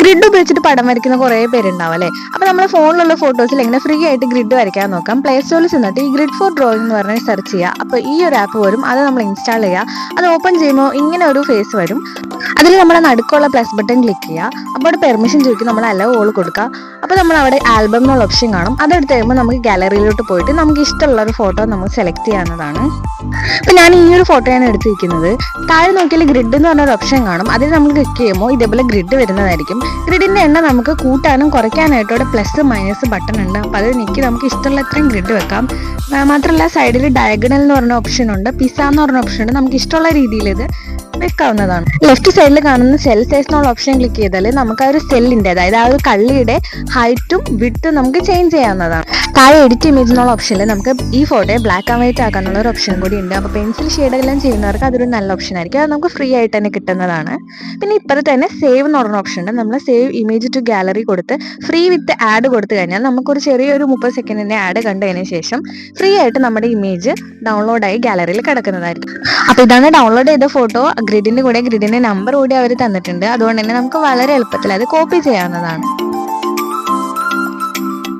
Grid ഉപയോഗിച്ചിട്ട് പടം വരയ്ക്കുന്ന കുറേ പേരുണ്ടാവും അല്ലേ? അപ്പോൾ നമ്മുടെ ഫോണിലുള്ള ഫോട്ടോസിൽ എങ്ങനെ ഫ്രീ ആയിട്ട് ഗ്രിഡ് വരയ്ക്കാൻ നോക്കാം. പ്ലേ സ്റ്റോറിൽ ചെന്നിട്ട് ഈ ഗ്രിഡ് ഫോർ ഡ്രോയിങ് എന്ന് പറഞ്ഞ് സെർച്ച് ചെയ്യുക അപ്പോൾ ഈ ഒരു ആപ്പ് വരും അത് നമ്മൾ ഇൻസ്റ്റാൾ ചെയ്യുക അത് ഓപ്പൺ ചെയ്യുമ്പോൾ ഇങ്ങനെ ഒരു ഫേസ് വരും. അതിൽ നമ്മുടെ നടുക്കുള്ള പ്ലസ് ബട്ടൺ ക്ലിക്ക് ചെയ്യുക അപ്പോൾ അവിടെ പെർമിഷൻ ചോദിക്കും നമ്മൾ അലോ ഓൾ കൊടുക്കുക അപ്പോൾ നമ്മൾ അവിടെ ആൽബം എന്നുള്ള ഓപ്ഷൻ കാണും. അതെടുത്ത് കഴിയുമ്പോൾ നമുക്ക് ഗാലറിയിലോട്ട് പോയിട്ട് നമുക്ക് ഇഷ്ടമുള്ള ഒരു ഫോട്ടോ നമുക്ക് സെലക്ട് ചെയ്യാവുന്നതാണ്. അപ്പോൾ ഞാൻ ഈ ഒരു ഫോട്ടോയാണ് എടുത്തിരിക്കുന്നത്. താഴെ നോക്കിയാൽ ഗ്രിഡ് എന്ന് പറഞ്ഞൊരു ഓപ്ഷൻ കാണും. അതിൽ നമ്മൾ ക്ലിക്ക് ചെയ്യുമ്പോൾ ഇതേപോലെ ഗ്രിഡ് വരുന്നതായിരിക്കും. ഗ്രിഡിന്റെ എണ്ണം നമുക്ക് കൂട്ടാനും കുറയ്ക്കാനായിട്ട് അവിടെ പ്ലസ് മൈനസ് ബട്ടൺ ഉണ്ട്. അപ്പോൾ അത് നീക്കി നമുക്ക് ഇഷ്ടമുള്ള അത്രയും ഗ്രിഡ് വെക്കാം. മാത്രമല്ല സൈഡിൽ ഡയഗണൽ എന്ന് പറഞ്ഞ ഓപ്ഷൻ ഉണ്ട്. പിസ എന്ന് പറഞ്ഞ ഓപ്ഷൻ ഉണ്ട്. നമുക്ക് ഇഷ്ടമുള്ള രീതിയിൽ ഇത് വെക്കാവുന്നതാണ് ലെഫ്റ്റ് സൈഡിൽ കാണുന്ന സെൽ സൈസ് എന്നുള്ള ഓപ്ഷൻ ക്ലിക്ക് ചെയ്താൽ നമുക്ക് ആ ഒരു സെല്ലിന്റെ അതായത് ആ ഒരു കള്ളിയുടെ ഹൈറ്റും വിട്ടും നമുക്ക് ചേഞ്ച് ചെയ്യാവുന്നതാണ്. താഴെ എഡിറ്റ് ഇമേജ് എന്നുള്ള ഓപ്ഷനിൽ നമുക്ക് ഈ ഫോട്ടോയെ ബ്ലാക്ക് ആൻഡ് വൈറ്റ് ആക്കാനുള്ള ഒരു ഓപ്ഷൻ കൂടി ഉണ്ട്. അപ്പോൾ പെൻസിൽ ഷെയ്ഡെല്ലാം ചെയ്യുന്നവർക്ക് അതൊരു നല്ല ഓപ്ഷൻ ആയിരിക്കും. അത് നമുക്ക് ഫ്രീ ആയിട്ട് തന്നെ കിട്ടുന്നതാണ്. പിന്നെ ഇപ്പുറത്ത് തന്നെ സേവ് എന്ന് പറഞ്ഞ ഓപ്ഷൻ ഉണ്ട്. നമ്മൾ സേവ് ഇമേജ് ടു ഗാലറി കൊടുത്ത് ഫ്രീ വിത്ത് ആഡ് കൊടുത്തു കഴിഞ്ഞാൽ നമുക്കൊരു ചെറിയൊരു മുപ്പത് സെക്കൻഡിന്റെ ആഡ് കണ്ടതിന് ശേഷം ഫ്രീ ആയിട്ട് നമ്മുടെ ഇമേജ് ഡൗൺലോഡായി ഗാലറിയിൽ കിടക്കുന്നതായിരിക്കും. അപ്പോൾ ഇതാണ് ഡൗൺലോഡ് ചെയ്ത ഫോട്ടോ ഗ്രിഡിന്റെ കൂടെ ഗ്രിഡിന്റെ നമ്പർ കൂടി അവർ തന്നിട്ടുണ്ട്. അതുകൊണ്ട് തന്നെ നമുക്ക് വളരെ എളുപ്പത്തിൽ അത് കോപ്പി ചെയ്യാവുന്നതാണ്.